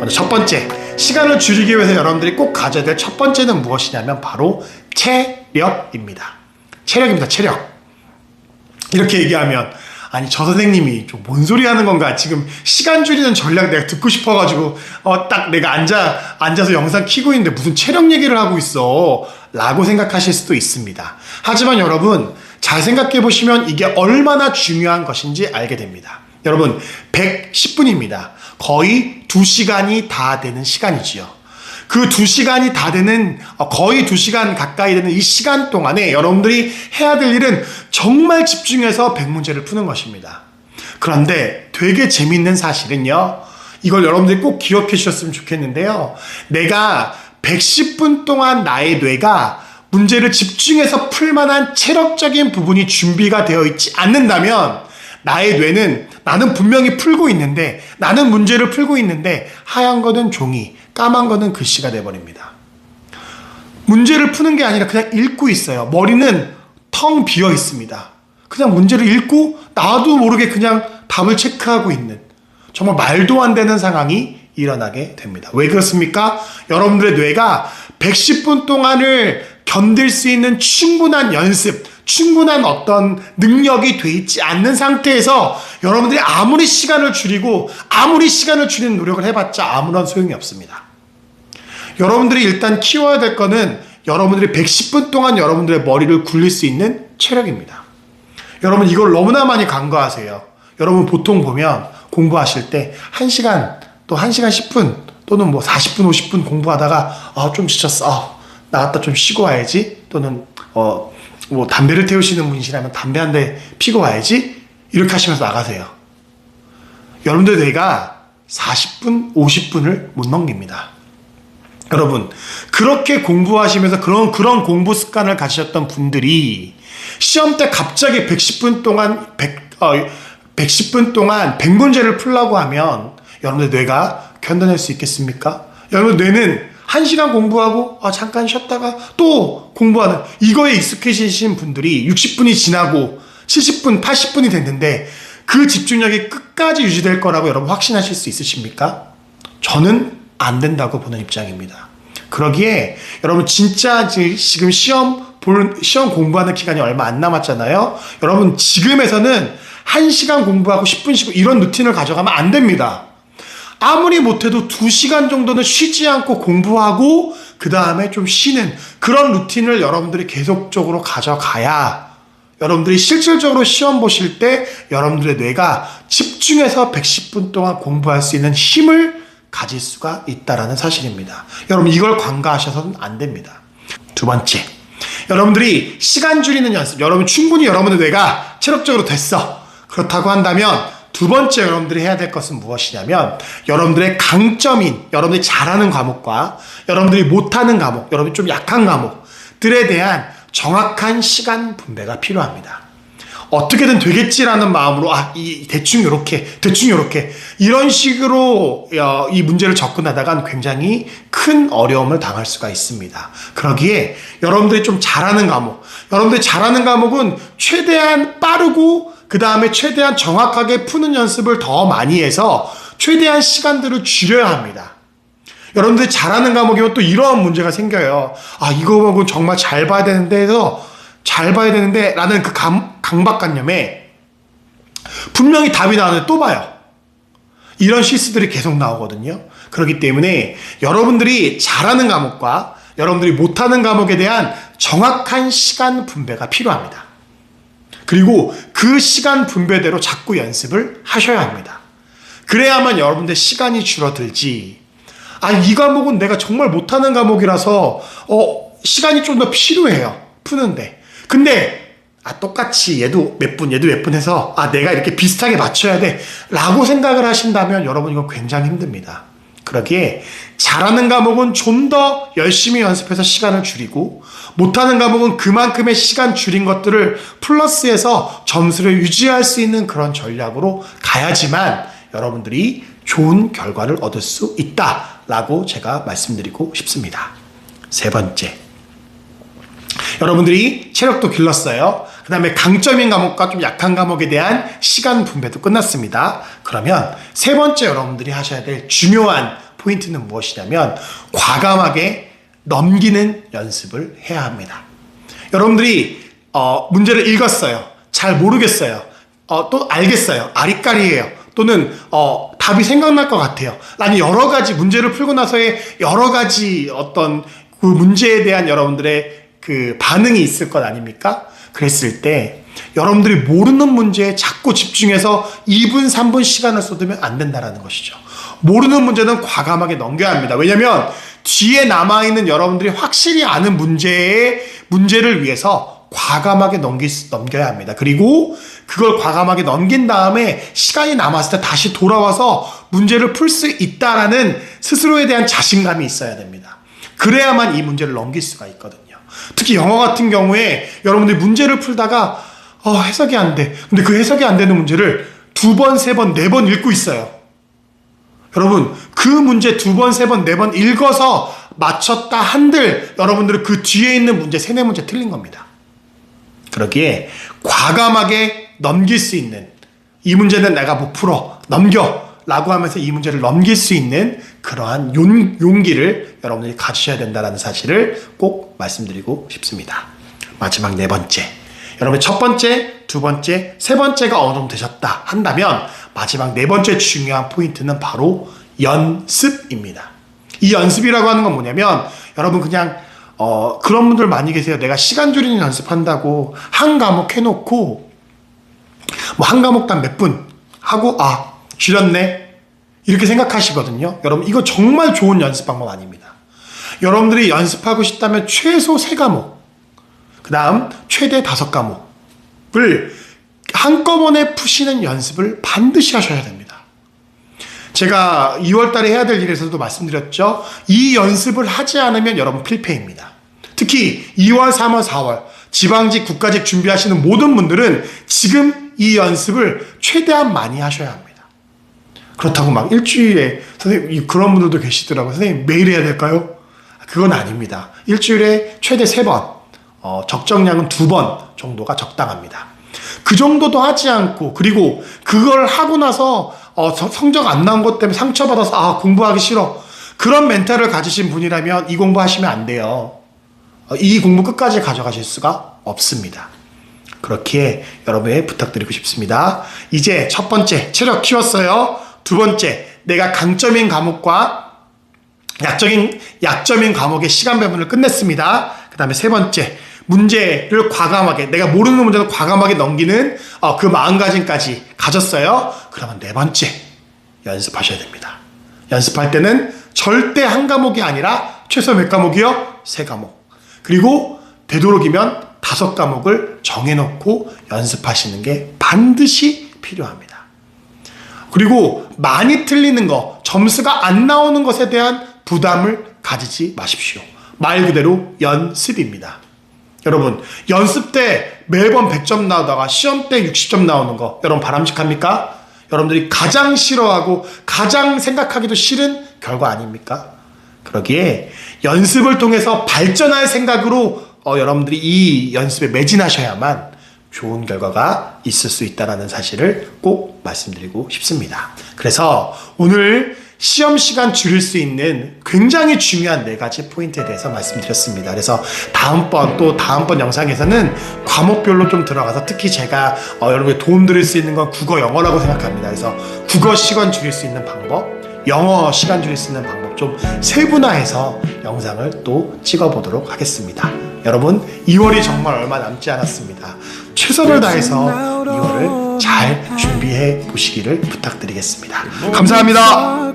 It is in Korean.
먼저 첫 번째, 시간을 줄이기 위해서 여러분들이 꼭 가져야 될 첫 번째는 무엇이냐면 바로 체력입니다. 체력입니다. 체력. 이렇게 얘기하면 아니 저 선생님이 좀 뭔 소리 하는 건가 지금 시간 줄이는 전략 내가 듣고 싶어가지고 어 딱 내가 앉아 앉아서 영상 키고 있는데 무슨 체력 얘기를 하고 있어 라고 생각하실 수도 있습니다 하지만 여러분 잘 생각해 보시면 이게 얼마나 중요한 것인지 알게 됩니다 여러분 110분입니다 거의 2시간이 다 되는 시간이지요 그두 시간이 다 되는 어, 거의 두 시간 가까이 되는 이 시간 동안에 여러분들이 해야 될 일은 정말 집중해서 100문제를 푸는 것입니다. 그런데 되게 재밌는 사실은요. 이걸 여러분들이 꼭 기억해 주셨으면 좋겠는데요. 내가 110분 동안 나의 뇌가 문제를 집중해서 풀 만한 체력적인 부분이 준비가 되어 있지 않는다면 나의 뇌는 나는 분명히 풀고 있는데 나는 문제를 풀고 있는데 하얀 거는 종이, 까만 거는 글씨가 돼버립니다. 문제를 푸는 게 아니라 그냥 읽고 있어요. 머리는 텅 비어 있습니다. 그냥 문제를 읽고 나도 모르게 그냥 답을 체크하고 있는 정말 말도 안 되는 상황이 일어나게 됩니다. 왜 그렇습니까? 여러분들의 뇌가 110분 동안을 견딜 수 있는 충분한 연습, 충분한 어떤 능력이 돼 있지 않는 상태에서 여러분들이 아무리 시간을 줄이고 아무리 시간을 줄이는 노력을 해봤자 아무런 소용이 없습니다. 여러분들이 일단 키워야 될 거는 여러분들이 110분 동안 여러분들의 머리를 굴릴 수 있는 체력입니다. 여러분 이걸 너무나 많이 간과하세요. 여러분 보통 보면 공부하실 때 1시간 또 1시간 10분 또는 뭐 40분 50분 공부하다가 아 좀 지쳤어. 아, 나갔다 좀 쉬고 와야지. 또는 어 뭐 담배를 태우시는 분이시라면 담배 한 대 피고 와야지. 이렇게 하시면서 나가세요. 여러분들 뇌가 40분, 50분을 못 넘깁니다. 여러분, 그렇게 공부하시면서 그런, 그런 공부 습관을 가지셨던 분들이 시험 때 갑자기 110분 동안, 100, 어, 110분 동안 100문제를 풀라고 하면 여러분들 뇌가 견뎌낼 수 있겠습니까? 여러분 뇌는 1시간 공부하고 아, 잠깐 쉬었다가 또 공부하는 이거에 익숙해지신 분들이 60분이 지나고 70분, 80분이 됐는데 그 집중력이 끝까지 유지될 거라고 여러분 확신하실 수 있으십니까? 저는 안 된다고 보는 입장입니다. 그러기에 여러분 진짜 지금 시험 볼 시험 공부하는 기간이 얼마 안 남았잖아요. 여러분 지금에서는 1시간 공부하고 10분 쉬고 이런 루틴을 가져가면 안 됩니다. 아무리 못해도 2시간 정도는 쉬지 않고 공부하고 그 다음에 좀 쉬는 그런 루틴을 여러분들이 계속적으로 가져가야 여러분들이 실질적으로 시험 보실 때 여러분들의 뇌가 집중해서 110분 동안 공부할 수 있는 힘을 가질 수가 있다라는 사실입니다. 여러분 이걸 간과하셔서는 안 됩니다. 두 번째, 여러분들이 시간 줄이는 연습. 여러분 충분히 여러분의 뇌가 체력적으로 됐어. 그렇다고 한다면 두 번째 여러분들이 해야 될 것은 무엇이냐면 여러분들의 강점인 여러분들이 잘하는 과목과 여러분들이 못하는 과목, 여러분이 좀 약한 과목들에 대한 정확한 시간 분배가 필요합니다. 어떻게든 되겠지라는 마음으로 아, 이 대충 요렇게 대충 요렇게 이런 식으로 어, 이 문제를 접근하다간 굉장히 큰 어려움을 당할 수가 있습니다. 그러기에 여러분들이 좀 잘하는 과목, 여러분들이 잘하는 과목은 최대한 빠르고 그 다음에 최대한 정확하게 푸는 연습을 더 많이 해서 최대한 시간들을 줄여야 합니다. 여러분들이 잘하는 과목이면 또 이러한 문제가 생겨요. 아, 이거 과목은 정말 잘 봐야 되는데 해서 잘 봐야 되는데 라는 그 감, 강박관념에 분명히 답이 나오는데 또 봐요. 이런 실수들이 계속 나오거든요. 그렇기 때문에 여러분들이 잘하는 과목과 여러분들이 못하는 과목에 대한 정확한 시간 분배가 필요합니다. 그리고 그 시간 분배대로 자꾸 연습을 하셔야 합니다. 그래야만 여러분들 시간이 줄어들지. 아, 이 과목은 내가 정말 못하는 과목이라서, 어, 시간이 좀 더 필요해요. 푸는데. 근데, 아, 똑같이 얘도 몇 분, 얘도 몇 분 해서, 아, 내가 이렇게 비슷하게 맞춰야 돼. 라고 생각을 하신다면 여러분 이건 굉장히 힘듭니다. 그러기에 잘하는 과목은 좀 더 열심히 연습해서 시간을 줄이고 못하는 과목은 그만큼의 시간 줄인 것들을 플러스해서 점수를 유지할 수 있는 그런 전략으로 가야지만 여러분들이 좋은 결과를 얻을 수 있다라고 제가 말씀드리고 싶습니다. 세 번째. 여러분들이 체력도 길렀어요. 그 다음에 강점인 과목과 좀 약한 과목에 대한 시간 분배도 끝났습니다. 그러면 세 번째 여러분들이 하셔야 될 중요한 포인트는 무엇이냐면 과감하게 넘기는 연습을 해야 합니다. 여러분들이 어, 문제를 읽었어요. 잘 모르겠어요. 어, 또 알겠어요. 아리까리예요. 또는 어, 답이 생각날 것 같아요. 라는 여러 가지 문제를 풀고 나서의 여러 가지 어떤 그 문제에 대한 여러분들의 그 반응이 있을 것 아닙니까? 그랬을 때 여러분들이 모르는 문제에 자꾸 집중해서 2분, 3분 시간을 쏟으면 안 된다라는 것이죠. 모르는 문제는 과감하게 넘겨야 합니다. 왜냐면 뒤에 남아있는 여러분들이 확실히 아는 문제의 문제를 위해서 과감하게 넘기, 넘겨야 합니다. 그리고 그걸 과감하게 넘긴 다음에 시간이 남았을 때 다시 돌아와서 문제를 풀 수 있다라는 스스로에 대한 자신감이 있어야 됩니다. 그래야만 이 문제를 넘길 수가 있거든요. 특히 영어 같은 경우에 여러분들이 문제를 풀다가 어, 해석이 안 돼. 근데 그 해석이 안 되는 문제를 두 번, 세 번, 네 번 읽고 있어요. 여러분, 그 문제 두 번, 세 번, 네 번 읽어서 맞췄다 한들 여러분들은 그 뒤에 있는 문제, 세네 문제 틀린 겁니다. 그러기에 과감하게 넘길 수 있는 이 문제는 내가 못 풀어 넘겨 라고 하면서 이 문제를 넘길 수 있는 그러한 용, 용기를 여러분들이 가지셔야 된다는 사실을 꼭 말씀드리고 싶습니다. 마지막 네 번째. 여러분 첫 번째, 두 번째, 세 번째가 어느 정도 되셨다 한다면 마지막 네 번째 중요한 포인트는 바로 연습입니다. 이 연습이라고 하는 건 뭐냐면 여러분 그냥 어, 그런 분들 많이 계세요. 내가 시간 줄이는 연습한다고 한 과목 해놓고 뭐 한 과목당 몇 분 하고 아 줄였네 이렇게 생각하시거든요. 여러분 이거 정말 좋은 연습 방법 아닙니다. 여러분들이 연습하고 싶다면 최소 세 과목, 그 다음 최대 다섯 과목을 한꺼번에 푸시는 연습을 반드시 하셔야 됩니다. 제가 2월 달에 해야 될 일에서도 말씀드렸죠. 이 연습을 하지 않으면 여러분 필패입니다. 특히 2월, 3월, 4월 지방직, 국가직 준비하시는 모든 분들은 지금 이 연습을 최대한 많이 하셔야 합니다. 그렇다고 막 일주일에 선생님 그런 분들도 계시더라고요. 선생님 매일 해야 될까요? 그건 아닙니다. 일주일에 최대 세 번, 어, 적정량은 두번 정도가 적당합니다. 그 정도도 하지 않고 그리고 그걸 하고 나서 어, 서- 성적 안 나온 것 때문에 상처받아서 아 공부하기 싫어 그런 멘탈을 가지신 분이라면 이 공부하시면 안 돼요. 어, 이 공부 끝까지 가져가실 수가 없습니다. 그렇기에 여러분에 부탁드리고 싶습니다. 이제 첫 번째 체력 키웠어요. 두 번째 내가 강점인 과목과 약적인 약점인 과목의 시간 배분을 끝냈습니다. 그 다음에 세 번째 문제를 과감하게 내가 모르는 문제는 과감하게 넘기는 어, 그 마음가짐까지 가졌어요. 그러면 네 번째 연습하셔야 됩니다. 연습할 때는 절대 한 과목이 아니라 최소 몇 과목이요? 세 과목. 그리고 되도록이면 다섯 과목을 정해놓고 연습하시는 게 반드시 필요합니다. 그리고 많이 틀리는 거, 점수가 안 나오는 것에 대한 부담을 가지지 마십시오. 말 그대로 연습입니다. 여러분, 연습 때 매번 100점 나오다가 시험 때 60점 나오는 거, 여러분 바람직합니까? 여러분들이 가장 싫어하고 가장 생각하기도 싫은 결과 아닙니까? 그러기에 연습을 통해서 발전할 생각으로 어, 여러분들이 이 연습에 매진하셔야만 좋은 결과가 있을 수 있다는 사실을 꼭 말씀드리고 싶습니다. 그래서 오늘 시험 시간 줄일 수 있는 굉장히 중요한 네 가지 포인트에 대해서 말씀드렸습니다. 그래서 다음번 또 다음번 영상에서는 과목별로 좀 들어가서 특히 제가 어, 여러분께 도움 드릴 수 있는 건 국어 영어라고 생각합니다. 그래서 국어 시간 줄일 수 있는 방법, 영어 시간 줄일 수 있는 방법 좀 세분화해서 영상을 또 찍어보도록 하겠습니다. 여러분 2월이 정말 얼마 남지 않았습니다. 최선을 다해서 2월을 잘 준비해 보시기를 부탁드리겠습니다. 감사합니다.